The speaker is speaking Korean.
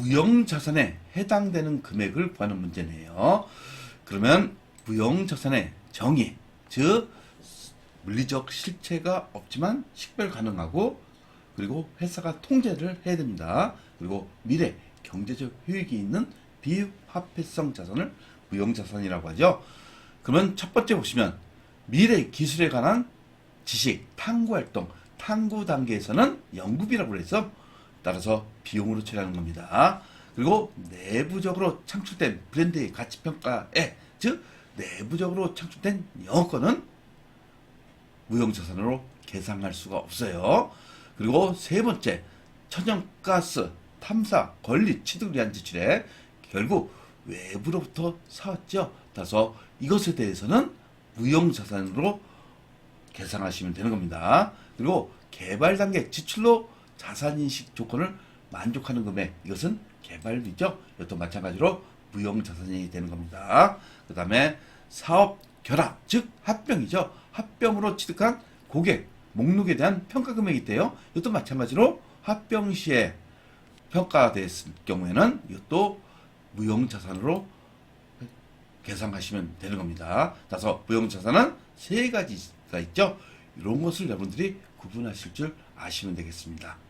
무형자산에 해당되는 금액을 구하는 문제네요. 그러면 무형자산의 정의, 즉 물리적 실체가 없지만 식별 가능하고 그리고 회사가 통제를 해야 됩니다. 그리고 미래 경제적 효익이 있는 비화폐성 자산을 무형자산이라고 하죠. 그러면 첫 번째 보시면 미래 기술에 관한 지식, 탐구 활동, 탐구 단계에서는 연구비라고 해서 따라서 비용으로 처리하는 겁니다. 그리고 내부적으로 창출된 브랜드의 가치 평가에 즉 내부적으로 창출된 영업권은 무형자산으로 계상할 수가 없어요. 그리고 세 번째, 천연가스 탐사 권리 취득을 위한 지출에 결국 외부로부터 사왔죠. 따라서 이것에 대해서는 무형자산으로 계상하시면 되는 겁니다. 그리고 개발 단계 지출로 자산인식 조건을 만족하는 금액 이것은 개발비죠. 이것도 마찬가지로 무형자산이 되는 겁니다. 그 다음에 사업 결합 즉 합병이죠. 합병으로 취득한 고객 목록에 대한 평가 금액이 있대요. 이것도 마찬가지로 합병 시에 평가됐을 경우에는 이것도 무형자산으로 계산하시면 되는 겁니다. 따라서 무형자산은 세 가지가 있죠. 이런 것을 여러분들이 구분하실 줄 아시면 되겠습니다.